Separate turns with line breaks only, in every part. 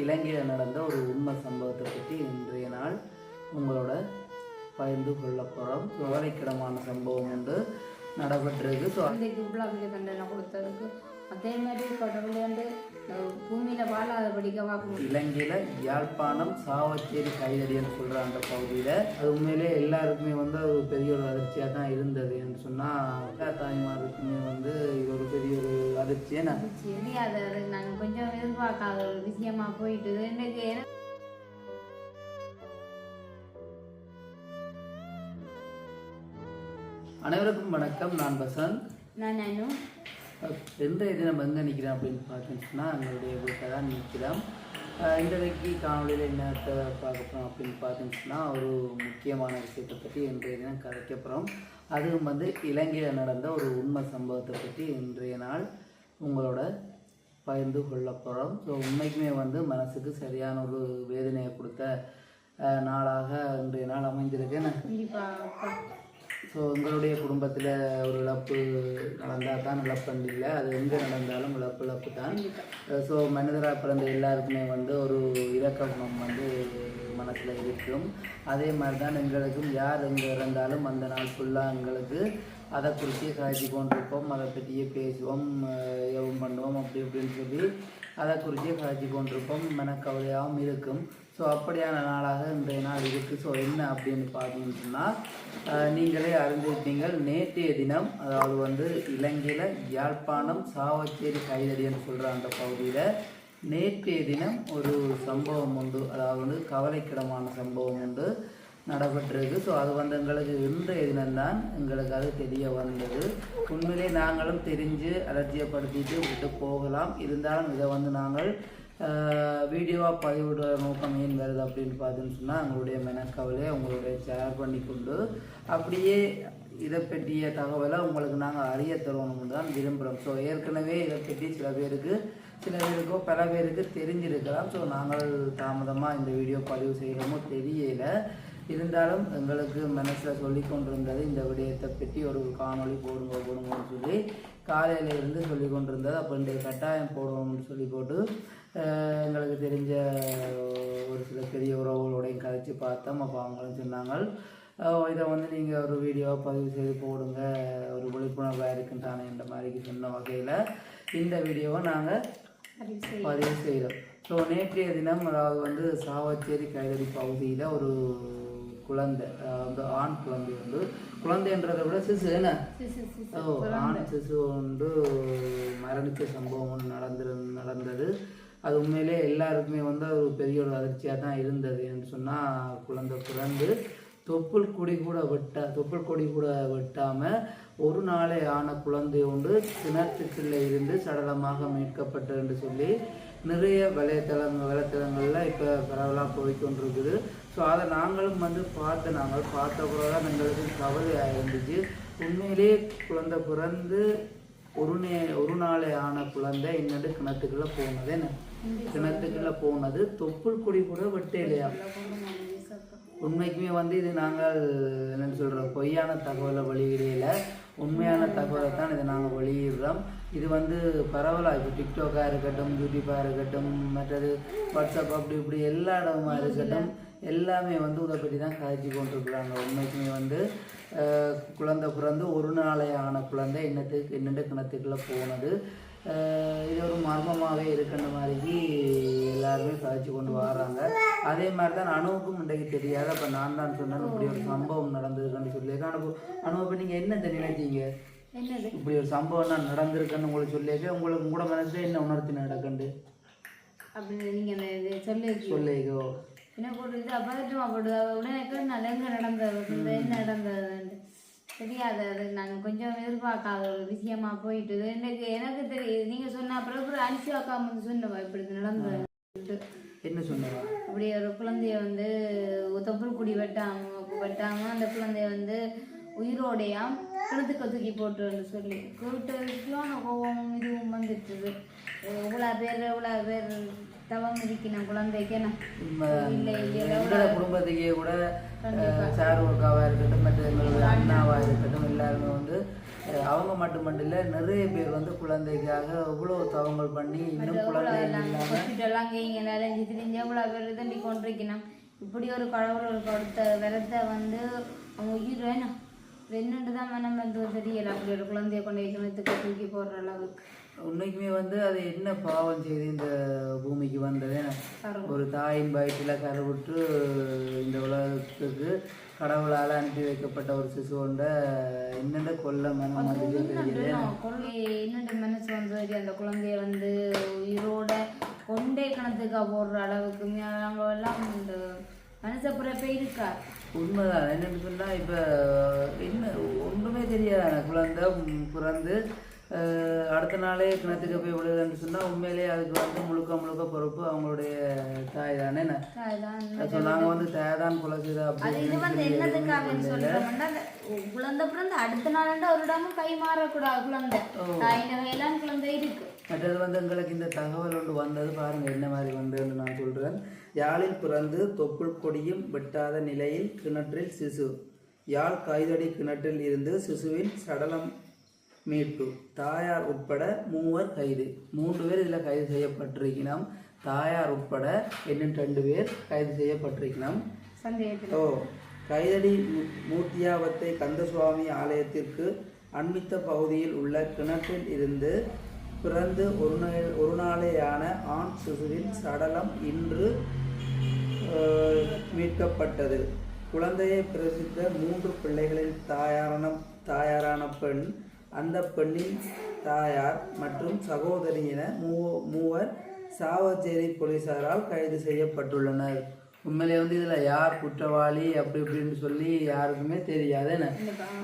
இலங்கையில் நடந்த ஒரு உண்மை சம்பவத்தை பற்றி இன்றைய நாள் உங்களோட பகிர்ந்து கொள்ள போகிறோம் கவலைக்கிடமான சம்பவம் ஒன்று நடைபெற்றிருக்கு ஸோ
குழந்தைக்கு இவ்வளோ தண்டனை கொடுத்ததுக்கு அதே மாதிரி கடவுள் வந்து பூமியில வாழாத படிக்க பார்க்கணும்
இலங்கையில் யாழ்ப்பாணம் சாவச்சேரி கைதடின்னு சொல்கிற அந்த பகுதியில் அது உண்மையிலே எல்லாருக்குமே வந்து ஒரு பெரிய ஒரு அதிர்ச்சியாக தான் இருந்தது என்று சொன்னால் எல்லா தாய்மாருக்குமே வந்து இது ஒரு பெரிய ஒரு அதிர்ச்சியை நான்
சரி அதை நாங்கள் கொஞ்சம் எதிர்பார்க்காத ஒரு விஷயமா போயிட்டு எனக்கு
அனைவருக்கும் வணக்கம். நான் பசந்த்
நான் நானும்
எந்த இது நம்ம எங்கே நிற்கிறோம் அப்படின்னு பார்த்தீங்கன்னா எங்களுடைய வீட்டில் தான் நிற்கிறோம் அஹ் இன்றைக்கு காணொலியில் என்னத்தை பார்க்க போகிறோம் அப்படின்னு பார்த்தீங்கன்னா ஒரு முக்கியமான விஷயத்தை பற்றி இன்றைய தினம் கதைக்க போகிறோம் அதுவும் வந்து இலங்கையில் நடந்த ஒரு உண்மை சம்பவத்தை பற்றி இன்றைய நாள் உங்களோட பகிர்ந்து கொள்ள போகிறோம் ஸோ உண்மைக்குமே வந்து மனசுக்கு சரியான ஒரு வேதனையை கொடுத்த நாளாக இன்றைய நாள் அமைந்திருக்கேன் ஸோ எங்களுடைய குடும்பத்தில் ஒரு இழப்பு நடந்தால் தான் இழப்பு இல்லை. அது எங்கே நடந்தாலும் இழப்பு இழப்பு தான். ஸோ மனிதராக பிறந்த எல்லாருக்குமே வந்து ஒரு இரக்க குணம் வந்து மனசில் இருக்கும். அதே மாதிரி தான் எங்களுக்கும் யார் எங்கே இருந்தாலும் அந்த நாள் ஃபுல்லாக எங்களுக்கு அதை குறித்தே காய்ச்சி கொண்டிருப்போம் அதை பற்றியே பேசுவோம் எவம் பண்ணுவோம் அப்படி இப்படின்னு சொல்லி அதை குறித்தே காய்ச்சி கொண்டிருப்போம் மனக்கவலையாகவும் இருக்கும். ஸோ அப்படியான நாளாக இன்றைய நாள் இருக்குது ஸோ என்ன அப்படின்னு பார்த்தீங்கன்னு சொன்னால் நீங்களே அறிந்திருப்பீங்கள் நேற்றைய தினம் அதாவது வந்து இலங்கையில் யாழ்ப்பாணம் சாவச்சேரி கைதடின்னு சொல்கிற அந்த பகுதியில் நேற்றைய தினம் ஒரு சம்பவம் உண்டு. அதாவது வந்து கவலைக்கிடமான சம்பவம் உண்டு. நடைபெற்றிருக்கு ஸோ அது வந்து எங்களுக்கு இன்றைய தினம்தான் எங்களுக்கு அது தெரிய வந்தது. உண்மையிலே நாங்களும் தெரிஞ்சு அலட்சியப்படுத்திட்டு விட்டு போகலாம். இருந்தாலும் இதை வந்து நாங்கள் வீடியோவாக பதிவிடுற நோக்கம் ஏன் வருது அப்படின்னு பார்த்தீங்கன்னு சொன்னால் உங்களுடைய மெனக்கவலை உங்களுடைய ஷேர் பண்ணி கொண்டு அப்படியே இதை பற்றிய தகவலை உங்களுக்கு நாங்கள் அறிய தருவோம்னு தான் விரும்புகிறோம். ஸோ ஏற்கனவே இதை பற்றி சில பேருக்கு சில பேருக்கோ பல பேருக்கு தெரிஞ்சிருக்கலாம். ஸோ நாங்கள் தாமதமாக இந்த வீடியோ பதிவு செய்கிறோமோ தெரியலை. இருந்தாலும் எங்களுக்கு மனசில் சொல்லி கொண்டிருந்தது இந்த விடயத்தை பற்றி ஒரு காணொளி போடுங்க போடுங்கன்னு சொல்லி காலையில இருந்து சொல்லி கொண்டிருந்தது. அப்போ இந்த கட்டாயம் போடுவோம்னு சொல்லி போட்டு எங்களுக்கு தெரிஞ்ச ஒரு சில பெரிய உறவுகளோடையும் கதைச்சு பார்த்தோம். அப்போ அவங்களும் சொன்னாங்க இதை வந்து நீங்கள் ஒரு வீடியோவாக பதிவு செய்து போடுங்க ஒரு விழிப்புணர்வாக இருக்குன்றானே என்ற மாதிரி சொன்ன வகையில் இந்த வீடியோவை நாங்கள் பதிவு செய்தோம். ஸோ நேற்றைய தினம் அதாவது வந்து சாவச்சேரி கைதடி பகுதியில் ஒரு குழந்தை வந்து ஆண் குழந்தை வந்து குழந்தைன்றதை விட சிசு என்ன? ஓ ஆண் சிசு வந்து மரணித்த சம்பவம் ஒன்று நடந்து நடந்தது. அது உண்மையிலே எல்லாருக்குமே வந்து ஒரு பெரிய ஒரு அதிர்ச்சியாக தான் இருந்தது என்று சொன்னால் குழந்தை பிறந்து தொப்புள் கொடி கூட வெட்ட தொப்புள் கொடி கூட வெட்டாமல் ஒரு நாளே ஆன குழந்தை ஒன்று கிணத்துக்குள்ளே இருந்து சடலமாக மீட்கப்பட்டது என்று சொல்லி நிறைய வலைத்தளங்கள் வலைத்தளங்களில் இப்போ பரவலாக போய்க்கொண்டிருக்குது ஸோ அதை நாங்களும் வந்து பார்த்து நாங்கள் பார்த்த பிறகுதான் எங்களுக்கு கவலையாக இருந்துச்சு உண்மையிலேயே குழந்தை பிறந்து ஒரு நே ஒரு நாளே ஆன குழந்தை என்னது கிணத்துக்குள்ளே போனது என்ன? கிணத்துக்குள்ளே போனது. தொப்புள் கொடி கூட வெட்டையிலையா உண்மைக்குமே வந்து இது நாங்கள் என்னென்னு சொல்கிறோம் பொய்யான தகவலை வெளியிடையில உண்மையான தகவலை தான் இதை நாங்கள் வெளியிடுறோம். இது வந்து பரவலாக இப்போ டிக்டாக்காக இருக்கட்டும் யூடியூப்பாக இருக்கட்டும் மற்றது வாட்ஸ்அப் அப்படி இப்படி எல்லா இடமா இருக்கட்டும் எல்லாமே வந்து பற்றி தான் காய்ச்சி கொண்டிருக்கிறாங்க. உண்மைக்குமே வந்து குழந்தை பிறந்து ஒரு நாளே ஆன குழந்தை என்னத்துக்கு என்னென்ன கிணத்துக்குள்ளே போனது இது ஒரு மர்மமாகவே இருக்கின்ற மாதிரி எல்லாருமே காய்ச்சி கொண்டு வராங்க. அதே மாதிரி தான் அணுவுக்கும் இன்றைக்கு தெரியாது. அப்போ நான் தான் சொன்னேன் இப்படி ஒரு சம்பவம் நடந்திருக்குன்னு சொல்லியிருக்கேன் அனு அனுபவம் நீங்கள் என்னத்தை நினைச்சீங்க? இப்படி ஒரு சம்பவம் நான் நடந்திருக்குன்னு உங்களுக்கு சொல்லியிருக்கேன் உங்களுக்கு உங்களோட மனசுல என்ன உணர்த்தி நடக்கண்டு?
அப்படின்னு நீங்க அந்த இது சொல்லி
சொல்லிக்கோ.
என்ன போட்டு அப்பதட்டமா போட்டு உடனே நல்ல எங்க நடந்தது நடந்ததுன்ட்டு தெரியாது அது நாங்கள் கொஞ்சம் எதிர்பார்க்காத ஒரு விஷயமா போயிட்டு எனக்கு எனக்கு தெரியுது நீங்க சொன்ன அப்புறம் அப்புறம் அனுஷி அக்கா வந்து சொன்னவா இப்படி நடந்தது
என்ன சொன்னவா
அப்படி ஒரு குழந்தைய வந்து தொப்புள் குடி வெட்டாம வெட்டாம அந்த குழந்தைய வந்து உயிரோடையாம் கிணத்துக்கு தூக்கி போட்டுன்னு சொல்லி கூப்பிட்டு கோபமும் இதுவும் வந்துட்டுது இவ்வளோ பேர் இவ்வளோ பேர் தவம் இருக்கணும் குழந்தைக்கு இல்லை இல்லை
எங்களோட குடும்பத்துக்கே கூட சாரு அக்காவாக இருக்கட்டும் மற்ற எங்களோட அண்ணாவாக இருக்கட்டும் எல்லாருமே வந்து அவங்க மட்டுமல்ல நிறைய பேர் வந்து குழந்தைக்காக இவ்வளோ தவங்கள் பண்ணி இன்னும் குழந்தை
ஹாஸ்பிட்டல்லாம் இங்கே நிலைஞ்சு திரிஞ்சு எவ்வளோ பேர் தண்டி கொண்டிருக்கணும் இப்படி ஒரு கடவுள் கொடுத்த விரத்தை வந்து அவங்க உயிர் வேணும். என்னென்று தான் மனம் வந்து தெரியல அப்படி ஒரு குழந்தைய கொண்டு போய் கிணத்துக்கு தூக்கி போடுற அளவுக்கு.
உண்மைக்குமே வந்து அது என்ன பாவம் செய்து இந்த பூமிக்கு வந்தது. ஒரு தாயின் வயிற்றில் கருவுற்று இந்த உலகத்துக்கு கடவுளால் அனுப்பி வைக்கப்பட்ட ஒரு சிசு கொண்ட என்னென்ன கொல்ல மனம் வந்து
என்னென்று மனசு வந்து அந்த குழந்தைய வந்து உயிரோட கொண்டே கிணத்துக்கா போடுற அளவுக்கு அவங்க எல்லாம் இந்த மனச பிறப்பே இருக்கா
உண்மைதான். என்னன்னு சொன்னால் இப்போ என்ன ஒன்றுமே தெரியாது. குழந்தை பிறந்து அடுத்த நாளே கிணத்துக்கு போய் விழுதுன்னு சொன்னால் உண்மையிலேயே அதுக்கு வந்து முழுக்க முழுக்க பொறுப்பு அவங்களுடைய தாய் தானே. ஸோ நாங்கள் வந்து தாய் தான் கொலை செய்தா
அது இது வந்து என்னதுக்காக சொல்றோம்னா அந்த குழந்தை பிறந்த அடுத்த நாள் ஒரு இடமும் கை மாறக்கூடாது குழந்தை. குழந்தை இருக்கு.
மற்றது வந்து எங்களுக்கு இந்த தகவல் ஒன்று வந்தது பாருங்க என்ன மாதிரி வந்ததுன்னு நான் சொல்கிறேன் யாழில் பிறந்து தொப்புள் கொடியும் வெட்டாத நிலையில் கிணற்றில் சிசு. யாழ் கைதடி கிணற்றில் இருந்து சிசுவின் சடலம் மீட்பு. தாயார் உட்பட மூவர் கைது. மூன்று பேர் இதில் கைது செய்யப்பட்டிருக்கணும் தாயார் உட்பட இன்னும் ரெண்டு பேர் கைது செய்யப்பட்டிருக்கணும் ஓ கைதடி மூர்த்தியாவத்தை கந்தசுவாமி ஆலயத்திற்கு அண்மித்த பகுதியில் உள்ள கிணற்றில் இருந்து பிறந்து ஒரு நாள் ஒரு நாளேயான ஆண் சிசுவின் சடலம் இன்று மீட்கப்பட்டது. குழந்தையை பிரசித்த மூன்று பிள்ளைகளின் தாயாரான தாயாரான பெண் அந்த பெண்ணின் தாயார் மற்றும் சகோதரி என மூவர் சாவச்சேரி போலீசாரால் கைது செய்யப்பட்டுள்ளனர். உண்மையிலே வந்து இதில் யார் குற்றவாளி அப்படி இப்படின்னு சொல்லி யாருக்குமே தெரியாது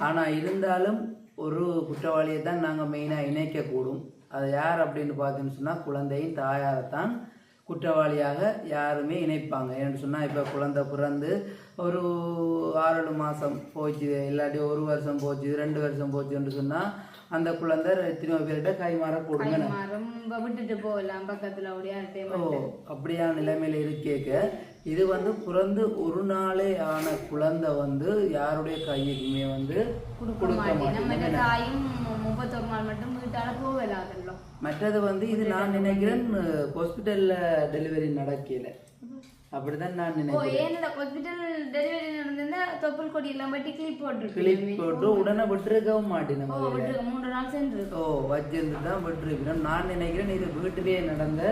ஆனால் இருந்தாலும் ஒரு குற்றவாளியை தான் நாங்கள் மெயினாக இணைக்கக்கூடும். அது யார் அப்படின்னு பார்த்தீங்கன்னு சொன்னால் குழந்தையின் தாயாரை தான் குற்றவாளியாக யாருமே இணைப்பாங்க. ஏன்னு சொன்னால் இப்போ குழந்தை பிறந்து ஒரு ஆறு ஏழு மாதம் போச்சு இல்லாட்டி ஒரு வருஷம் போச்சு ரெண்டு வருஷம் போச்சுன்னு சொன்னால் அந்த குழந்தை எத்தனையோ பேர்கிட்ட கை மாற கொடுங்க
விட்டுட்டு போகலாம் பக்கத்துல அப்படியே
ஓ அப்படியான நிலைமையில இருக்கேக்க இது வந்து பிறந்து ஒரு நாளே ஆன குழந்தை வந்து யாருடைய கையுக்குமே வந்து கொடுக்க மாட்டேன்.
முப்பத்தொரு நாள் மட்டும் வீட்டால போகலாதല്ലോ
மற்றது வந்து இது நான் நினைக்கிறேன் ஹாஸ்பிட்டல்ல டெலிவரி நடக்கல. அப்படிதான் நான் நினைக்கிறேன்.
ஏன்னா ஹாஸ்பிட்டல் டெலிவரி நடந்திருந்தா தொப்புள் கொடி எல்லாம் பட்டி கிளிப் போட்டுருக்கு
கிளிப் போட்டு உடனே விட்டுருக்கவும் மாட்டேன்
ஓ
நம்ம
விட்டுருக்கு மூன்று நாள் சென்று
ஓ வச்சிருந்து தான் விட்டுருக்கிறோம். நான் நினைக்கிறேன் இது வீட்டிலேயே நடந்த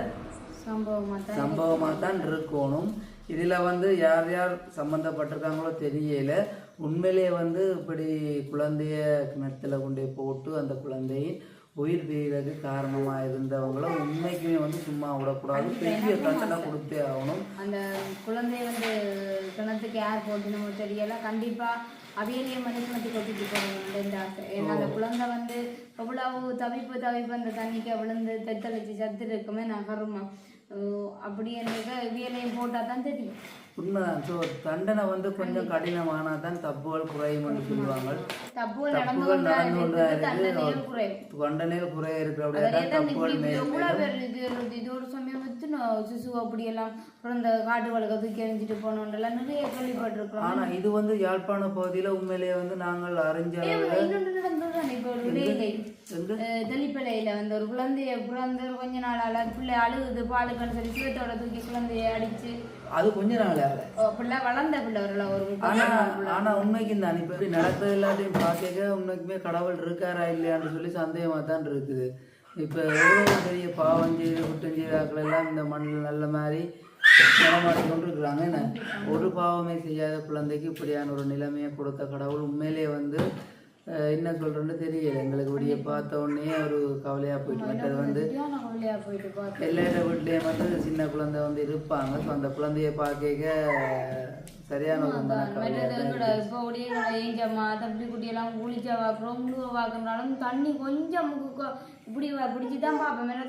சம்பவமா தான்
சம்பவமாக தான் இருக்கணும். இதில் வந்து யார் யார் சம்மந்தப்பட்டிருக்காங்களோ தெரியல. உண்மையிலேயே வந்து இப்படி குழந்தைய கிணத்துல கொண்டு போட்டு அந்த குழந்தையின் உயிர் பிரிகிறதுக்கு காரணமாக இருந்தவங்களும் உண்மைக்குமே வந்து சும்மா விடக்கூடாது. பெரிய தண்டனை கொடுத்தே ஆகணும்.
அந்த குழந்தைய வந்து கிணத்துக்கு யார் போட்டுனமோ தெரியல. கண்டிப்பா அவையிலேயே வந்து கிணத்துக்கு ஒட்டிட்டு போகணும் இந்த ஆசை. ஏன்னா அந்த குழந்தை வந்து எவ்வளவு தவிப்பு தவிப்பு அந்த தண்ணிக்கு விழுந்து தெத்தளிச்சு சத்து இருக்குமே நகருமா அப்படி என்றது இவியலையும் போட்டால் தான் தெரியும்.
உண்மைதான். ஸோ தண்டனை வந்து கொஞ்சம் கடினமானால் தான் தப்புகள் குறையும்னு சொல்லுவாங்க.
தப்புகள் நடந்து கொண்டா
தண்டனைகள் குறைய இருக்கிற தப்புகள் மேல்
வித்துனோ சிசு அப்படியெல்லாம். பிறந்த காட்டு வழக்க தூக்கி எறிஞ்சிட்டு போனோன்றெல்லாம் நிறைய கேள்விப்பட்டிருக்கிறோம்
ஆனால் இது வந்து யாழ்ப்பாண பகுதியில் உண்மையிலேயே வந்து நாங்கள் அறிஞ்ச
இப்போ? தெளிப்பலையில வந்து ஒரு குழந்தைய பிறந்த கொஞ்ச நாளால பிள்ளை அழுகுது பாலுக்கன்னு சொல்லி சிவத்தோட தூக்கி குழந்தைய அடிச்சு.
அது கொஞ்ச நாள்
பிள்ளை வளர்ந்த பிள்ளை ஒரு
ஆனா ஆனா உண்மைக்கு இந்த அனுப்பி நடக்கிறது எல்லாத்தையும் பார்க்க உண்மைக்குமே கடவுள் இருக்காரா இல்லையான்னு சொல்லி சந்தேகமா தான் இருக்குது. இப்ப எவ்வளவு பெரிய பாவம் செய்து குற்றம் செய்தாக்கள் எல்லாம் இந்த மண்ணில் நல்ல மாதிரி நடமாடி கொண்டு இருக்கிறாங்க என்ன? ஒரு பாவமே செய்யாத குழந்தைக்கு இப்படியான ஒரு நிலைமையை கொடுத்த கடவுள் உண்மையிலேயே வந்து என்ன சொல்றேன்னு தெரியல. எங்களுக்கு விடிய பார்த்த உடனே ஒரு கவலையா போயிட்டு மற்றது வந்து எல்லா வீட்லேயும் வந்து சின்ன குழந்தை வந்து இருப்பாங்க. ஸோ அந்த குழந்தைய பார்க்க சரியான
இப்போ அப்படியே ஏஞ்சம்மா குட்டியெல்லாம் குளிச்சா பார்க்குறோம் முழுக பார்க்கறனாலும் தண்ணி கொஞ்சம் முக்கு இப்படி பிடிச்சி தான்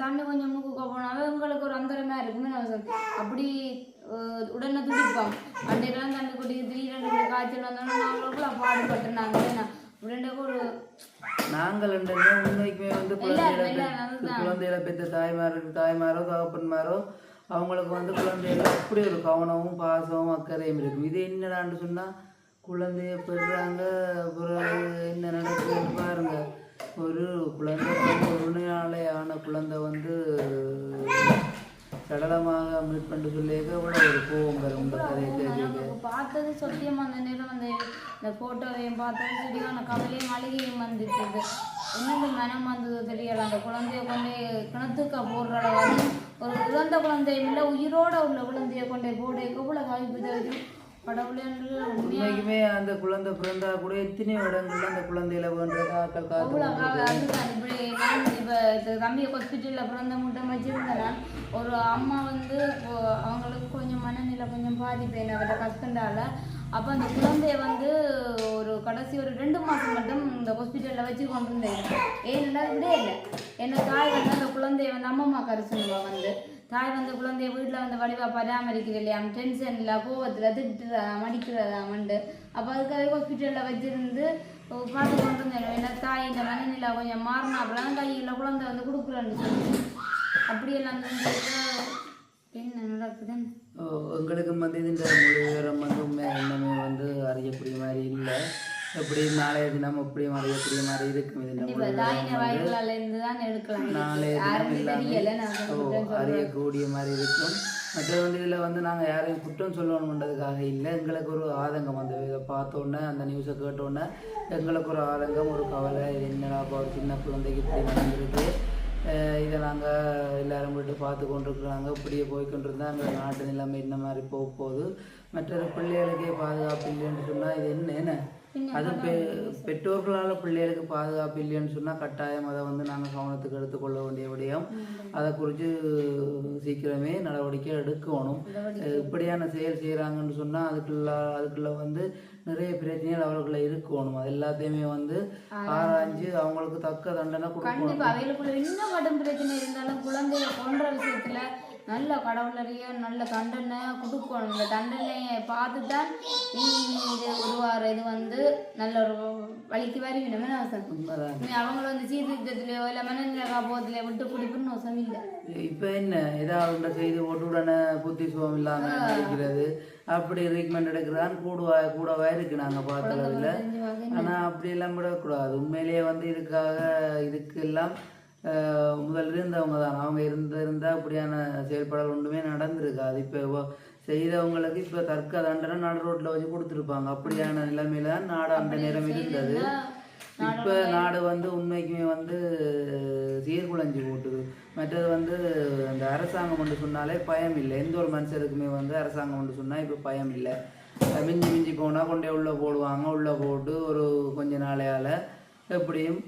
தண்ணி கொஞ்சம் முக்குக்க போனாவே உங்களுக்கு ஒரு அந்தரமாக இருக்குமே. அப்படி உடனே துடிப்போம். அன்றைக்கெல்லாம் தண்ணி குட்டி திடீரெண்டு இப்படி காய்ச்சல் வந்தோன்னா நாங்களுக்குள்ள பாடுபட்டு நாங்கள் உடனே ஒரு
நாங்கள் உண்மைக்குமே வந்து குழந்தைகளை பெற்று தாய்மாருக்கு தாய்மாரோ தகப்பன்மாரோ அவங்களுக்கு வந்து குழந்தைகள் அப்படி ஒரு கவனமும் பாசமும் அக்கறையும் இருக்கும். இது என்னடான்னு சொன்னால் குழந்தைய பெறுறாங்க அப்புறம் என்ன நடக்குதுன்னு பாருங்க. ஒரு குழந்தை ஒரு நாளே ஆன குழந்தை வந்து சடலமாக மீட் பண்ணிட்டு சொல்லியிருக்க இவ்வளோ ஒரு கோவம் வரும். இந்த கதையை கேட்க
பார்த்தது சத்தியமா அந்த நேரம் அந்த இந்த போட்டோவையும் பார்த்தது சரியான கவலையும் அழுகையும் வந்துட்டு என்னது மனம் வந்ததோ தெரியல. அந்த குழந்தைய கொண்டு கிணத்துக்க போடுற அளவு ஒரு இறந்த குழந்தையும் இல்லை உயிரோட உள்ள குழந்தைய கொண்டு போட எவ்வளோ உண்மையா?
உண்மைக்குமே அந்த குழந்தை பிறந்தா கூட எத்தனையோ இடங்கள்ல அந்த குழந்தையில வேண்டது ஆக்கள் காத்து
அவ்வளோ அதுதான். இப்படி நான் இப்போ தம்பி ஹாஸ்பிட்டலில் பிறந்த முட்டை வச்சிருந்தேன் நான். ஒரு அம்மா வந்து அவங்களுக்கு கொஞ்சம் மனநிலை கொஞ்சம் பாதிப்பு என்ன ஹஸ்பண்டால அப்போ அந்த குழந்தைய வந்து ஒரு கடைசி ஒரு ரெண்டு மாதம் மட்டும் இந்த ஹாஸ்பிட்டலில் வச்சு கொண்டு இருந்தேன் ஏன்னா இதே இல்லை. என்ன தாய் வந்து அந்த குழந்தைய வந்து அம்மம்மா கரைச்சுனுவா வந்து. தாய் வந்து குழந்தைய வீட்டில் வந்து வடிவாக பராமரிக்கிறது இல்லையா? டென்ஷனில் கோவத்தில் திட்டுறதா மடிக்கிறதா வந்து. அப்போ அதுக்காக ஹாஸ்பிட்டலில் வச்சிருந்து பார்த்து கொண்டு இருந்தேன் என்ன தாய் இந்த மனநிலை கொஞ்சம் மாறினா அப்புறம் கையில் குழந்தை வந்து கொடுக்குறேன்னு சொல்லி அப்படியெல்லாம்
வந்து எங்களுக்கும் வந்து இந்த முழு விவரம் வந்து இன்னமே வந்து அறியக்கூடிய மாதிரி இல்லை. எப்படி நாளைய தினம் எப்படியும் அறியக்கூடிய மாதிரி இருக்கும் இது நாளைய தினம் எல்லாமே அறியக்கூடிய மாதிரி இருக்கும். மற்றது வந்து இதில் வந்து நாங்கள் யாரையும் குற்றம் சொல்லணுன்றதுக்காக இல்லை. எங்களுக்கு ஒரு ஆதங்கம் வந்து இதை பார்த்தோன்னே அந்த நியூஸை கேட்டோன்னே எங்களுக்கு ஒரு ஆதங்கம் ஒரு கவலை என்னடா இப்போ ஒரு சின்ன குழந்தைக்கு இப்படி நடந்திருக்கு. இதை நாங்கள் எல்லாரும் போயிட்டு பார்த்து கொண்டிருக்கிறாங்க. இப்படியே போய்க்கொண்டிருந்தா அந்த நாட்டு நிலைமை இந்த மாதிரி போக போகுது. மற்ற பிள்ளைகளுக்கே பாதுகாப்பு இல்லைன்னு சொன்னால் இது என்ன என்ன? அது பெ பெற்றோர்களால் பிள்ளைகளுக்கு பாதுகாப்பு இல்லைன்னு சொன்னால் கட்டாயம் அதை வந்து நாங்கள் கவனத்துக்கு எடுத்துக்கொள்ள வேண்டிய விடயம். அதை குறித்து சீக்கிரமே நடவடிக்கை எடுக்கணும். இப்படியான செயல் செய்கிறாங்கன்னு சொன்னால் அதுக்குள்ள அதுக்குள்ள வந்து நிறைய பிரச்சனைகள் அவர்களுக்குள்ள இருக்கணும். அது எல்லாத்தையுமே வந்து ஆராய்ஞ்சு அவங்களுக்கு தக்க தண்டனை கொடுக்கணும்.
அவைகளுக்குள்ள இன்னும் கடும் பிரச்சனை இருந்தாலும் குழந்தைய கொன்ற விஷயத்துல நல்ல கடவுளறிய நல்ல தண்டனை கொடுக்கணும். இந்த தண்டனையை பார்த்து தான் இது உருவாகிற இது வந்து நல்ல ஒரு வழிக்கு வருவினமே அவசரம்
உண்மைதான்.
நீ அவங்கள வந்து சீர்திருத்தத்திலேயோ இல்லை மனநிலை காப்பகத்திலேயோ விட்டு குடிப்புன்னு அவசரம் இல்லை.
இப்போ என்ன? ஏதாவது செய்து போட்டு உடனே புத்தி சுகம் இல்லாமல் நடிக்கிறது அப்படி ட்ரீட்மெண்ட் எடுக்கிறான்னு கூடுவா கூடவா இருக்கு நாங்கள்
வாங்க
ஆனால் அப்படியெல்லாம் விடக்கூடாது. உண்மையிலேயே வந்து இதுக்காக இதுக்கெல்லாம் ஆஹ், முதல்ல இருந்தவங்க தான் அவங்க இருந்த இருந்தால் அப்படியான செயல்பாடுகள் ஒன்றுமே நடந்திருக்காது. இப்போ செய்தவங்களுக்கு இப்போ தர்க்க தண்டனை நடு ரோட்டில் வச்சு கொடுத்துருப்பாங்க. அப்படியான நிலைமையில தான் நாடு அந்த நேரம் இருந்தது இப்போ நாடு வந்து உண்மைக்குமே வந்து சீர்குலைஞ்சு போட்டுது. மற்றது வந்து அந்த அரசாங்கம் ஒன்று சொன்னாலே பயம் இல்லை. எந்த ஒரு மனுஷருக்குமே வந்து அரசாங்கம் ஒன்று சொன்னால் இப்போ பயம் இல்லை. மிஞ்சி மிஞ்சி போனால் கொண்டே உள்ளே போடுவாங்க. உள்ளே போட்டு ஒரு கொஞ்ச நாளையால் எப்படியும்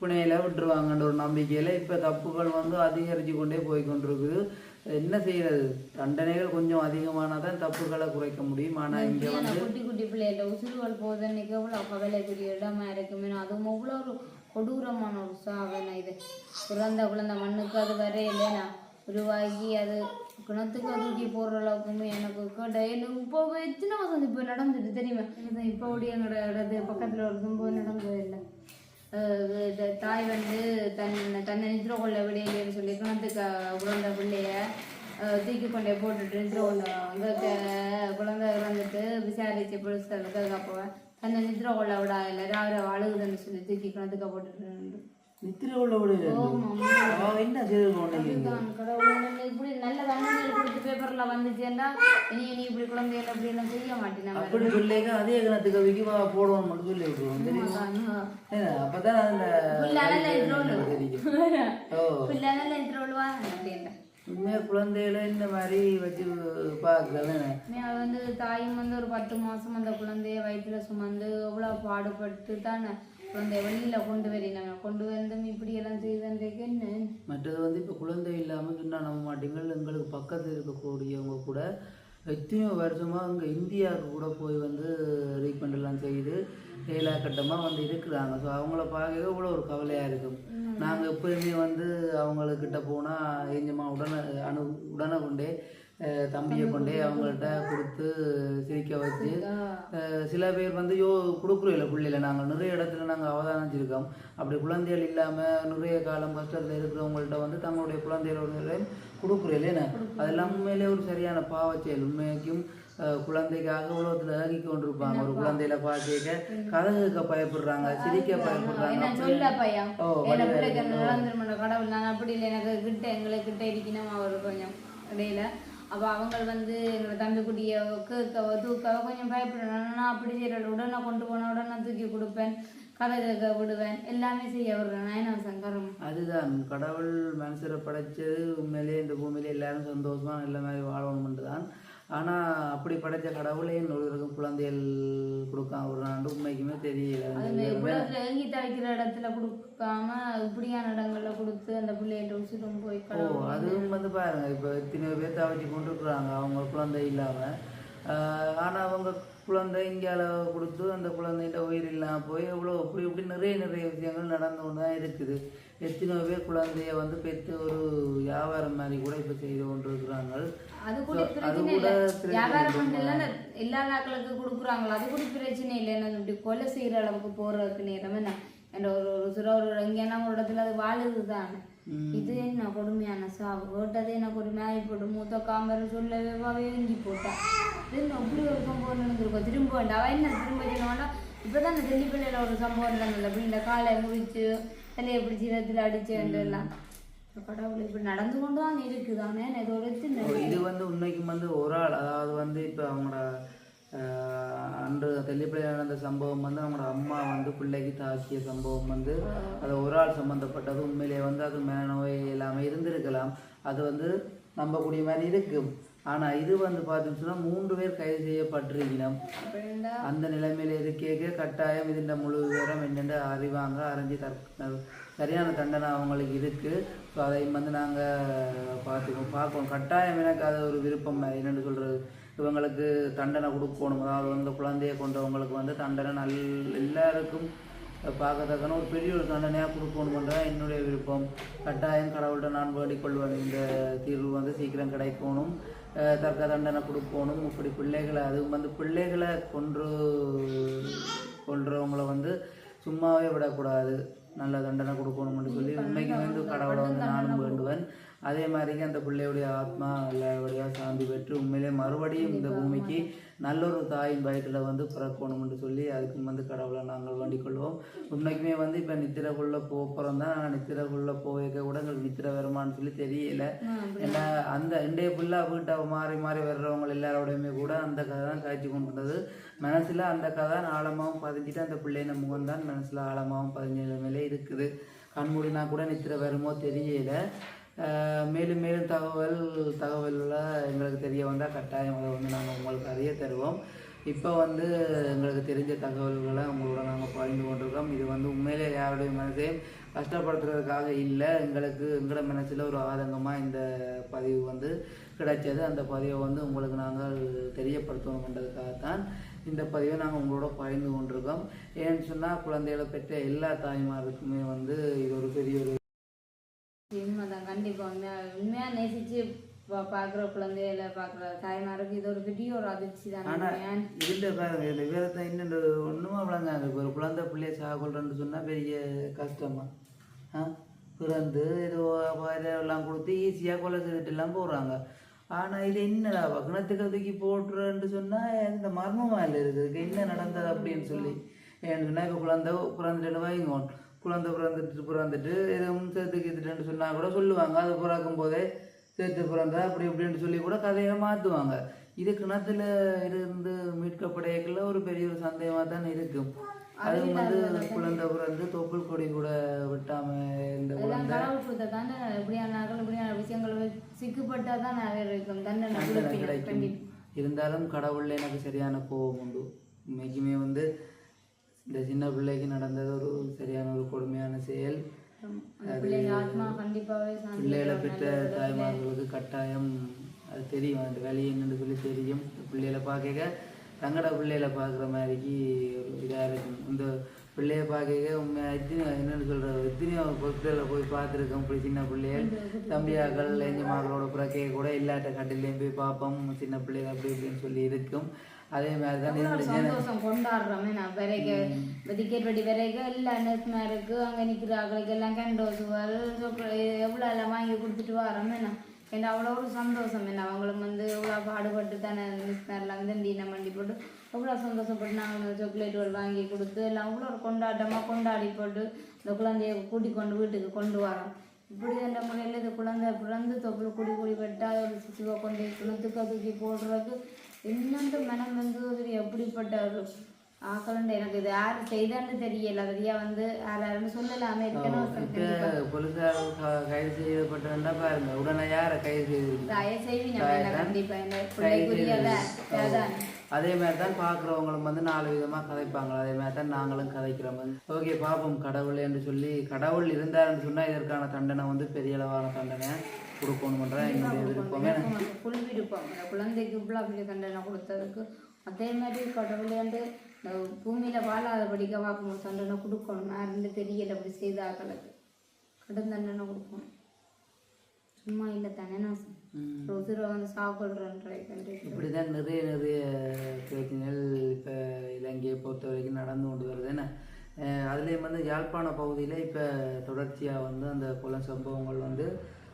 புனையில் விட்டுருவாங்கன்ற ஒரு நம்பிக்கையில் இப்போ தப்புகள் வந்து அதிகரித்து கொண்டே போய் கொண்டிருக்குது என்ன செய்யறது? தண்டனைகள் கொஞ்சம் அதிகமானால் தான் தப்புகளை குறைக்க முடியும். ஆனால் இங்கே வந்து
குட்டி குட்டி பிள்ளைகள உசுறுகள் போதன்னைக்கு எவ்வளோ கவலைக்குரிய இடமா இருக்குமே அதுவும் அவ்வளோ ஒரு கொடூரமான ஒரு சாதனை இது. பிறந்த குழந்தை மண்ணுக்கு அது வரையிலேனா உருவாகி அது கிணத்துக்கு தூக்கி போடுற அளவுக்குமே எனக்கு எனக்கு இப்போ எத்தனை வருஷம் இப்போ நடந்துட்டு தெரியுமா? இப்போ ஓடி எங்களோட பக்கத்தில் ஒரு தும்பம் நடந்தது இல்லை. தாய் வந்து தன் தன்னை நித்ர கொள்ள விடையிலேன்னு சொல்லி கிணத்துக்கு குழந்தை பிள்ளைய தூக்கி கொண்டே போட்டுட்டு நித்ர கொண்ட குழந்தை இறந்துட்டு விசாரிச்சு போலீஸ்காரருக்கு அதுக்கப்புறம் தன்னை நித்ர கொள்ள விடா இல்லை ராவில அழுகுதுன்னு சொல்லி தூக்கி கிணத்துக்க போட்டுட்டு
நித்திர உள்ள விட அவன் என்ன செய்து
இப்படி நல்ல தண்டனை கொடுத்து பேப்பர்ல வந்துச்சேன்டா இனி இனி இப்படி குழந்தைகள் அப்படி எல்லாம் செய்ய மாட்டேன்
அப்படி சொல்லிக்க அதே கிணத்துக்கு விக்கிவா போடுவோம் மட்டும் சொல்லி விட்டுருவோம் தெரியுமா? அப்பதான் அந்த
பிள்ளைங்க அப்படின்ற
குழந்தைகளை இந்த மாதிரி வச்சு பார்க்கல
அவ வந்து தாயும் வந்து ஒரு பத்து மாசம் அந்த குழந்தைய வயிற்றுல சுமந்து எவ்வளோ பாடுபட்டு தானே குழந்தைய வெளியில கொண்டு வரினாங்க. கொண்டு வந்தும் இப்படி எல்லாம் செய்தன்றைக்கு என்ன?
மற்றது வந்து இப்போ குழந்தை இல்லாமல் சொன்னா நம்ப மாட்டீங்கள். எங்களுக்கு பக்கத்தில் இருக்கக்கூடியவங்க கூட எத்தனையோ வருஷமா அங்கே இந்தியாவுக்கு கூட போய் வந்து ட்ரீட்மெண்ட் எல்லாம் செய்து ஏழா கட்டமாக வந்து இருக்கிறாங்க. ஸோ அவங்கள பார்க்கவே கூட ஒரு கவலையாக இருக்கும். நாங்கள் எப்போயுமே வந்து அவங்கக்கிட்ட போனால் ஏஞ்சமா உடனே அணு உடனே கொண்டே தம்பியை கொண்டே அவங்கள்ட்ட கொடுத்து சிரிக்க வச்சு சில பேர் வந்து யோ கொடுக்குறோம் இல்லை பிள்ளைல நாங்கள் நிறைய இடத்துல நாங்கள் அவதானிச்சிருக்கோம். அப்படி குழந்தைகள் இல்லாமல் நிறைய காலம் கஷ்டத்தில் இருக்கிறவங்கள்ட்ட வந்து தங்களுடைய குழந்தைகளோட கொடுக்குறோம் இல்லைன்னா அதெல்லாம் உண்மையிலே ஒரு சரியான பாவச் செயல் உண்மைக்கும் குழந்தைக்காக உலகத்தில் ஏகி கொண்டிருப்பாங்க. ஒரு குழந்தையில பார்க்க கதை கேட்க பயப்படுறாங்க சிரிக்க பயப்படுறாங்க.
சொல்ல பையன்? கடவுள்? நான் அப்படி இல்லை எனக்கு கிட்ட எங்களுக்கு கிட்ட இருக்கணும் அவர் கொஞ்சம் இடையில? அப்போ அவங்க வந்து எங்களை தம்பி குட்டியை தூக்கவோ கொஞ்சம் பயப்படணும். நான் அப்படி செய்யறேன். உடனே கொண்டு போன உடனே தூக்கி கொடுப்பேன். கதை கேட்க விடுவேன். எல்லாமே செய்ய விடுறேன் நான் சங்கரம்?
அதுதான். கடவுள் மனுஷரை படைச்சது உண்மையிலேயே இந்த பூமியில எல்லாரும் சந்தோஷமா நல்ல மாதிரி வாழணும்னு தான் ஆனா அப்படி படைச்ச கடவுளே ஒருவருக்கும் குழந்தைகள் கொடுக்காம ஒரு ஆண்டு உண்மைக்குமே தெரியல.
ஏங்கி தவிக்கிற இடத்துல கொடுக்காம இப்படியான இடங்கள்ல கொடுத்து அந்த பிள்ளைகிட்ட உசுரும் போய்
ஓ அதுவும் வந்து பாருங்க இப்போ எத்தனை பேர் தவச்சி கொண்டு இருக்கிறாங்க அவங்க குழந்தை இல்லாம. ஆஹ் ஆனா அவங்க குழந்தை இங்கால கொடுத்து அந்த குழந்தைகிட்ட உயிர் இல்லாம போய் எவ்வளோ இப்படி இப்படி நிறைய நிறைய விஷயங்கள் நடந்து கொண்டு தான் இருக்குது. எத்தனை பேர் குழந்தைய வந்து பெற்று ஒரு வியாபாரம் மாதிரி கூட இப்போ செய்து கொண்டு இருக்கிறாங்க
அது கூட பிரச்சனை இல்லை. வியாபாரம் பண்ணல இல்லாத ஆட்களுக்கு கொடுக்குறாங்களா? அது கூட பிரச்சனை இல்லை. என்ன இப்படி கொலை செய்யற அளவுக்கு போறதுக்கு நேரம் என்ன? என்ற ஒரு ஒரு சில ஒரு எங்கேனா ஒரு இடத்துல அது வாழுது தானே இது என்ன கொடுமையான சாவு? கேட்டதே என்ன கொடுமையாகி போட்டு மூத்த காமரை சொல்லவே வேங்கி போட்டா. இது இப்படி ஒரு சம்பவம் நடந்திருக்கும். திரும்ப வேண்டாம். அவ என்ன திரும்ப சொன்னா இப்பதான் இந்த தெல்லி பிள்ளையில ஒரு சம்பவம் நடந்தது. அப்படி இந்த காலை முடிச்சு தலையை பிடிச்சி இடத்துல அடிச்சு எல்லாம் கடவுள் இப்படி நடந்து கொண்டு தான் இருக்குதானே இதோட எத்தனை
ஓ, இது வந்து உண்மைக்கும் வந்து ஒரு ஆள். அதாவது வந்து இப்போ அவங்களோட அன்று தெல்லிப்பள்ளி நடந்த சம்பவம் வந்து அவங்களோட அம்மா வந்து பிள்ளைக்கு தாக்கிய சம்பவம் வந்து அது ஒரு ஆள் சம்மந்தப்பட்டது உண்மையிலே வந்து அது மனநோய் இல்லாமல் இருந்திருக்கலாம். அது வந்து நம்பக்கூடிய மாதிரி இருக்கும் ஆனால் இது வந்து பார்த்தோம்னு சொன்னால் மூன்று பேர் கைது
செய்யப்பட்டிருக்கிறோம்.
அந்த நிலைமையில் இது கட்டாயம் இதுன்ற முழு விவரம் என்னென்று அறிவாங்க அறிஞ்சு தற் சரியான தண்டனை அவங்களுக்கு இருக்குது ஸோ அதை வந்து நாங்கள் பார்த்துக்கோம் பார்க்கணும் கட்டாயம் எனக்கு அது ஒரு விருப்பம். என்னென்னு சொல்கிறது இவங்களுக்கு தண்டனை கொடுக்கணும். அதாவது வந்து குழந்தைய கொண்டவங்களுக்கு வந்து தண்டனை நல் எல்லாருக்கும் பார்க்கத்தக்கன ஒரு பெரிய ஒரு தண்டனையாக கொடுக்கணுமன்றதான் என்னுடைய விருப்பம். கட்டாயம் கடவுள்கிட்ட நான் வேண்டிக்கொள்வேன் இந்த தீர்வு வந்து சீக்கிரம் கிடைக்கணும். தர்க்க தண்டனை கொடுக்கணும். இப்படி பிள்ளைகளை அதுவும் வந்து பிள்ளைகளை கொன்று கொன்றவங்கள வந்து சும்மாவே விடக்கூடாது. நல்ல தண்டனை கொடுக்கணும்னு சொல்லி உண்மைக்கு வந்து கடவுளை வந்து நானும் வேண்டுவேன். அதே மாதிரிக்கு அந்த பிள்ளையுடைய ஆத்மா நல்லபடியாக சாந்தி பெற்று உண்மையிலே மறுபடியும் இந்த பூமிக்கு நல்லொரு தாயின் வயிற்றில் வந்து பிறக்கணும்னு சொல்லி அதுக்கு வந்து கடவுளை நாங்கள் வேண்டிக் கொள்வோம். உண்மைக்குமே வந்து இப்போ நித்திரக்குள்ளே போகிறோம் தான். ஆனால் நித்திரக்குள்ளே போக கூட எங்களுக்கு நித்திர வருமானு சொல்லி தெரியல. ஏன்னா அந்த இன்றைய ஃபுல்லாக வீட்டை மாறி மாறி வர்றவங்க எல்லாரோடையுமே கூட அந்த கதை தான் காய்ச்சி கொண்டு வந்தது. மனசில் அந்த கதை ஆழமாகவும் பதிஞ்சிட்டு அந்த பிள்ளைன முகம் தான் மனசில் ஆழமாகவும் பதிஞ்ச நிலைமையிலே இருக்குது. கண்மூடினா கூட நித்திர வருமோ தெரியல. மேலும் மேலும் தகவல் தகவலில் எங்களுக்கு தெரிய வந்தால் கட்டாயம் அதை வந்து நாங்கள் உங்களுக்கு அறிய தருவோம். இப்போ வந்து எங்களுக்கு தெரிஞ்ச தகவல்களை உங்களோட நாங்கள் பகிர்ந்து கொண்டிருக்கோம். இது வந்து உண்மையிலே யாருடைய மனதையும் கஷ்டப்படுத்துறதுக்காக இல்லை. எங்களுக்கு எங்களோட மனசில் ஒரு ஆதங்கமாக இந்த பதிவு வந்து கிடைச்சது. அந்த பதிவை வந்து உங்களுக்கு நாங்கள் தெரியப்படுத்தணுன்றதுக்காகத்தான் இந்த பதிவை நாங்கள் உங்களோட பகிர்ந்து கொண்டிருக்கோம். ஏன்னு சொன்னால் குழந்தைகளை பெற்ற எல்லா தாய்மாருக்குமே வந்து இது ஒரு பெரிய ஒரு
உண்மைதான் கண்டிப்பா. உண்மையா உண்மையா நேசிச்சு பா- பாக்குற குழந்தைகளை பாக்குற தாய்மாருக்கு இது ஒரு பெரிய ஒரு அதிர்ச்சி தான்
ஆனா
உண்மையா.
இதுல பாருங்க இந்த விவரத்தை இன்னும் ஒண்ணுமா விளங்காங்க இப்போ ஒரு குழந்தை பிள்ளைய சாகொள்றேன்னு சொன்னா பெரிய கஷ்டமா. ஆ? பிறந்து வயிறு எல்லாம் கொடுத்து ஈஸியா கொலை செய்துட்டு எல்லாம் போறாங்க. ஆனா இது என்னடா கிணத்துக்கு தூக்கி போட்டுறேன்னு சொன்னா இந்த மர்மமா இல்லை இருக்கு என்ன நடந்தது அப்படின்னு சொல்லி. ஏன்னு சொன்னால் இப்போ குழந்தை பிறந்துட்டு வைங்க குழந்தை பிறந்துட்டு பிறந்துட்டு எதுவும் சேர்த்து கீத்துட்டுன்னு சொன்னா கூட சொல்லுவாங்க. அது பிறக்கும் போதே சேர்த்து பிறந்தா அப்படி இப்படின்னு சொல்லி கூட கதையை மாற்றுவாங்க இது கிணத்துல இருந்து மீட்கப்படையக்குள்ள ஒரு பெரிய ஒரு சந்தேகமாக தானே இருக்கும் அது வந்து குழந்தை பிறந்து தொப்புள் கொடி கூட விட்டாம இந்த குழந்தை.
தானே இப்படியான விஷயங்கள் சிக்கப்பட்டா தான் தண்டனை
இருந்தாலும் கடவுள்ல எனக்கு சரியான கோபம் உண்டு. உண்மைக்குமே வந்து இந்த சின்ன பிள்ளைக்கு நடந்தது ஒரு சரியான ஒரு கொடுமையான செயல். பிள்ளைகளை பெற்ற தாய்மார்களுக்கு கட்டாயம். அது தெரியும். அந்த வேலை என்னன்னு சொல்லி தெரியும். பிள்ளைகளை பார்க்க தங்கட பிள்ளைகளை பார்க்குற மாதிரிக்கு ஒரு இதாக இருக்கும். இந்த பிள்ளைய பார்க்க உண்மையாக எத்தனை என்னென்னு சொல்கிறது எத்தனையோ ஹாஸ்பிட்டலில் போய் பார்த்துருக்கோம். இப்படி சின்ன பிள்ளைகள் தம்பியாக்கள் எஞ்சி மகளோட பிறக்கையை கூட இல்லாட்ட கட்டிலையும் போய் பார்ப்போம். சின்ன பிள்ளைகள் அப்படி இப்படின்னு சொல்லி இருக்கும். அதே மாதிரி தான்
சந்தோஷம் கொண்டாடுறோமே நான். விரைக்க டிக்கெட் வெட்டி விரைக்க எல்லா நர்ஸ்மாருக்கு அங்கே நிற்கிறாங்களுக்கு எல்லாம் கேண்டோசுவார் எவ்வளோ எல்லாம் வாங்கி கொடுத்துட்டு வரோமே நான். என்ன அவ்வளோ ஒரு சந்தோஷம் என்ன அவங்களுக்கு வந்து எவ்வளோ பாடுபட்டு தானே மிஸ்மாரில் வந்து டீனை மண்டி போட்டு எவ்வளோ சந்தோஷப்பட்டு நாங்கள் சாக்லேட்டுகள் வாங்கி கொடுத்து எல்லாம் அவ்வளோ ஒரு கொண்டாட்டமாக கொண்டாடி போட்டு இந்த குழந்தைய கூட்டி கொண்டு வீட்டுக்கு கொண்டு வரோம் இப்படி என்ற முறையில் இந்த குழந்தை பிறந்து தொப்புள் குடி குடி வெட்டா ஒரு சிசுவை கொண்டு குளத்துக்கு தூக்கி போடுறதுக்கு என்னென்று மனம் வந்து ஒரு எப்படிப்பட்ட ஒரு ஆக்கலண்டு எனக்கு இது யார் செய்தான்னு தெரியல. சரியா வந்து யார் யாருன்னு சொல்லலாமே.
கைது செய்யப்பட்டதுன்னா பாருங்க. உடனே யாரை கைது
செய்வீங்க
அதே மாதிரி தான் பார்க்குறவங்களும் வந்து நாலு விதமாக கதைப்பாங்க. அதே மாதிரி தான் நாங்களும் கதைக்கிறோம். ஓகே பார்ப்போம் கடவுள் என்று சொல்லி கடவுள் இருந்தாருன்னு சொன்னால் இதற்கான தண்டனை வந்து பெரிய அளவான தண்டனை கொடுக்கணுமன்ற என்னுடைய விருப்பமே.
குழந்தைக்கு இவ்வளோ பெரிய தண்டனை கொடுத்ததுக்கு அதே மாதிரி கடவுளே வந்து பூமியில வாழாத படிக்க பார்க்கணும் தண்டனை கொடுக்கணும்? யாருன்னு தெரியல அப்படி செய்தாக்களுக்கு கடும் தண்டனை கொடுக்கணும். சும்மா இல்லை தானே நான். உசுரை வந்து சாப்பிட்றேன் ட்ரை பண்ணுறேன்
இப்படி தான் நிறைய நிறைய பிரச்சனைகள் இப்போ இலங்கையை பொறுத்த வரைக்கும் நடந்து கொண்டு வருது. என்ன? அதுலேயும் வந்து யாழ்ப்பாண பகுதியில் இப்போ தொடர்ச்சியாக வந்து அந்த கொலை சம்பவங்கள் வந்து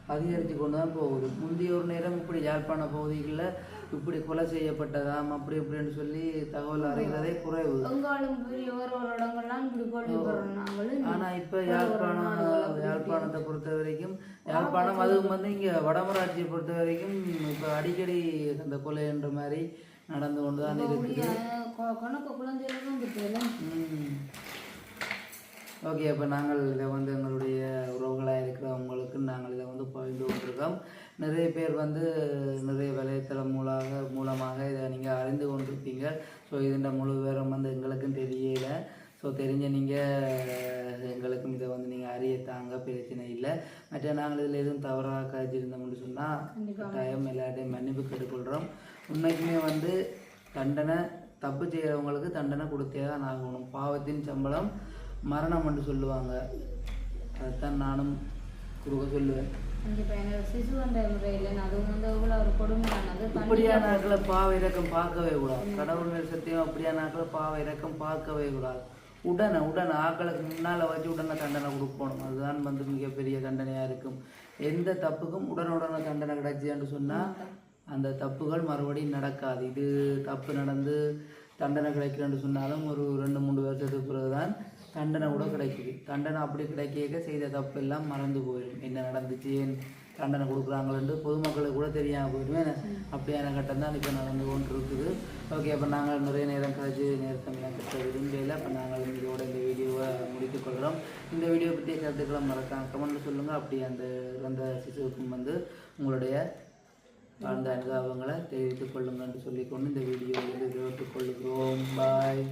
அதிகரித்து கொண்டு தான் போகுது. முந்தைய ஒரு நேரம் இப்படி யாழ்ப்பாண பகுதிகளில் இப்படி கொலை செய்யப்பட்டதாம் அப்படி இப்படின்னு சொல்லி தகவல் அறிகிறதே குறைவு. ஆனால் இப்போ யாழ்ப்பாணம் யாழ்ப்பாணத்தை பொறுத்த வரைக்கும் யாழ்ப்பாணம் அதுவும் வந்து இங்கே வடமராட்சியை பொறுத்த வரைக்கும் இப்போ அடிக்கடி அந்த கொலைன்ற மாதிரி நடந்து கொண்டு தான்? இருக்குது ஓகே அப்போ நாங்கள் இதை வந்து எங்களுடைய உறவுகளாக இருக்கிறவங்களுக்கு நாங்கள் இதை வந்து பகிர்ந்து கொண்டிருக்கோம் நிறைய பேர் வந்து நிறைய வலைத்தளம் மூலமாக மூலமாக இதை நீங்கள் அறிந்து கொண்டிருப்பீங்க. ஸோ இதன் முழு விவரம் வந்து எங்களுக்கும் தெரியல. ஸோ தெரிஞ்ச நீங்கள் எங்களுக்கும் இதை வந்து நீங்கள் அறியத்தாங்க பிரச்சனை இல்லை. மற்ற நாங்கள் இதில் எதுவும் தவறாக கழிச்சிருந்தோம்னு சொன்னால் கட்டாயம் எல்லாட்டையும் மன்னிப்பு கேட்டுக்கொள்கிறோம் உண்மைக்குமே வந்து தண்டனை தப்பு செய்கிறவங்களுக்கு தண்டனை கொடுத்தே தான் ஆகணும். பாவத்தின் சம்பளம் மரணம் என்று சொல்லுவாங்க. அதுதான் நானும் கொடுக்க சொல்லுவேன். இப்படியான ஆட்களை பாவ இறக்கம் பார்க்கவே கூடாது. கடவுள் மேல் சத்தியம் அப்படியான ஆட்களை பாவ இறக்கம் பார்க்கவே கூடாது. உடனே உடனே ஆக்களுக்கு முன்னால் வச்சு உடனே தண்டனை கொடுக்கணும் அதுதான் வந்து மிகப்பெரிய தண்டனையாக இருக்கும். எந்த தப்புக்கும் உடனுடனே தண்டனை கிடைச்சுன்னு சொன்னால் அந்த தப்புகள் மறுபடியும் நடக்காது. இது தப்பு நடந்து தண்டனை கிடைக்கிறேன்னு சொன்னாலும் ஒரு ரெண்டு மூணு வருஷத்துக்கு பிறகுதான் தண்டனை கூட கிடைக்குது. தண்டனை அப்படி கிடைக்க செய்த தப்பு எல்லாம் மறந்து போயிடும். என்ன நடந்துச்சு ஏன் தண்டனை கொடுக்குறாங்களேன்ட்டு பொதுமக்களுக்கு கூட தெரியாமல் போயிடும். அப்படியான கட்டம் தான் இப்போ நடந்து கொண்டு இருக்குது ஓகே அப்போ நாங்கள் நிறைய நேரம் கழிச்சு நேரத்தை கட்ட விரும்பல அப்போ நாங்கள் இதோட இந்த வீடியோவை முடித்துக்கொள்கிறோம் இந்த வீடியோ பற்றிய கருத்துக்களை மறக்காம கமெண்ட்ல சொல்லுங்கள் அப்படி அந்த அந்த சிசுவுக்கும் வந்து உங்களுடைய வாழ்ந்த அனுபவங்களை தெரிவித்துக் கொள்ளுங்கள் என்று சொல்லிக்கொண்டு இந்த வீடியோவில் விவரித்துக் பாய்